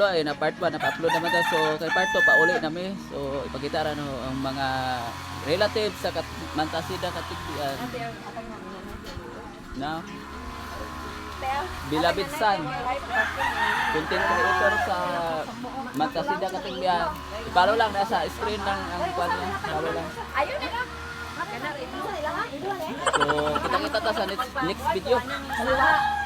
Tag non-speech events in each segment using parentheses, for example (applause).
Lo ay na part 1 na-upload naman ta so kay part 2 pauli nami so ipakita ra no ang mga relatives sa kat Mantasida Katigbian na? Bilabid San. content creator sa Mantasida Katigbian ipalo lang nasa screen lang ang kwan niya. ipalo lang. Ayun na lang. So kita kita ta sa next, next video. This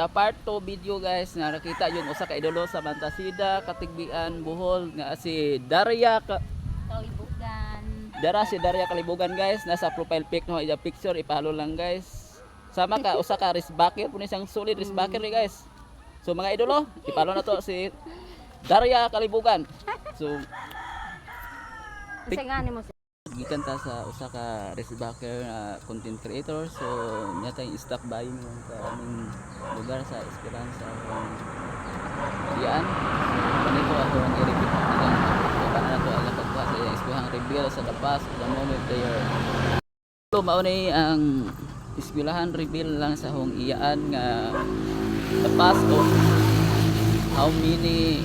a part 2 video guys nga nakita yung usa ka idolo sa Mantasida Katigbian Bohol nga si Daria Ka Kalibugan. Dara si Daria Kalibugan guys, nasa profile pic no iya picture ipahalo lang guys. Sama ka usa ka wristbacker puno siyang solid wristbacker ni guys. So mga idolo, ipahalo na to si Daria Kalibugan. So Kasi nga mo gikan ta sa usa ka wristbacker na content creator so nya tayong stock buying mo sa aming lugar sa Esperanza kung diyan. Kanito ako ang i-repeat lang. Paano na to pagkuha sa iyang eskwahang reveal sa the past the moment they are So mao ni ang eskwelahan reveal lang sa hong iyaan nga the past of how many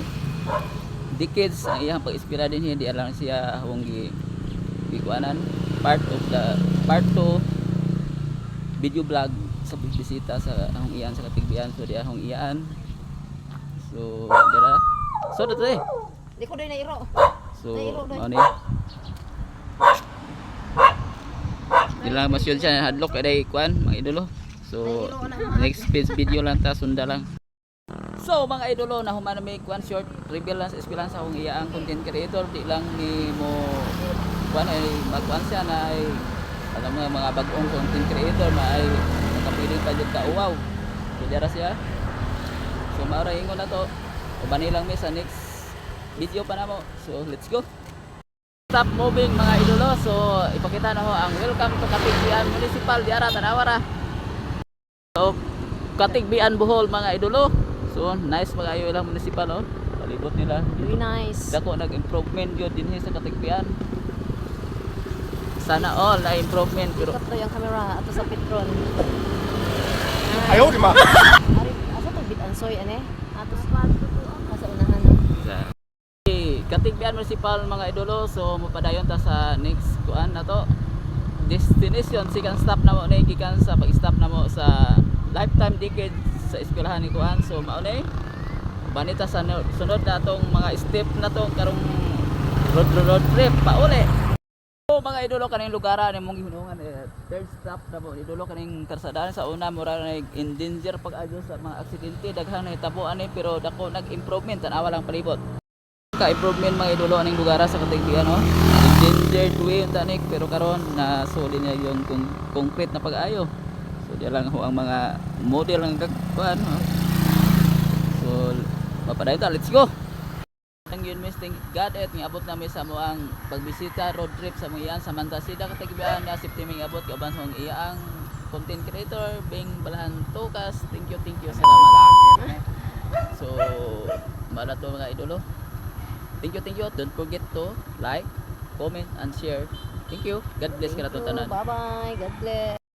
decades ang iyang pag-ispira din hindi alam siya hong gi gikuanan part of the part 2 video vlog sa bisita sa hong iyaan sa katigbian so di hong iyaan so dira so dito eh Di ko din nairo. So, Nairo, doy. ano ni? Di lang mas yun siya hadlock kay day kwan mga idolo. So, next page video lang ta sunda lang. So mga idolo na human may kwan short reveal lang sa eskwelahan sa akong iya ang content creator di lang ni mo kwan ay magkwan siya na ay alam mo mga bagong content creator na ay nakapiling pa jud ka uwaw. Kaya siya. So maura ingon na to. Ubani lang mi sa next video pa na mo. So let's go. Stop moving mga idolo. So ipakita na ho ang welcome to Katigbian Municipal Diara Tanawara. So Katigbian Bohol mga idolo. So nice mga ayo ilang municipal oh. Palibot nila. Very nice. Dako nag-improvement yun din sa Katigbian sana all ay improvement pero Ito yung camera ato sa Petron. (laughs) Ayaw di ma. Ari asa to bit ansoy ane? Ato sa kwarto sa unahan. Katigbian Municipal mga idolo so mapadayon ta sa next kuan na to destination second stop na mo na gikan sa pag-stop na mo sa lifetime ticket sa eskwelahan ni kuan so maunay banita sa sunod na tong mga step na tong karong road road trip pa uli So mga idolo kaning lugaran ni mong hinungan eh, third stop na mo. Idolo kaning karsadaan sa una mura na in danger pag adyo sa mga aksidente. Daghang nahitabuan ni pero dako nag-improvement tanawa lang palibot. Ka improvement mga idolo aning lugar sa katigbian no endangered way yung tanik pero karon na suli niya yung kung concrete na pag-ayo so di lang ho ang mga model ang kagkuhan no? so mapadayon ta let's go ang yun miss thank God at abot namin sa ang pagbisita road trip sa mga iyan sa Mantasida katigbian na September abot kaban hong iyang content creator Bing Balahan Tokas thank you thank you salamat so mala to mga idolo Thank you, thank you. Don't forget to like, comment, and share. Thank you. God bless ka na to tanan. Bye bye. God bless.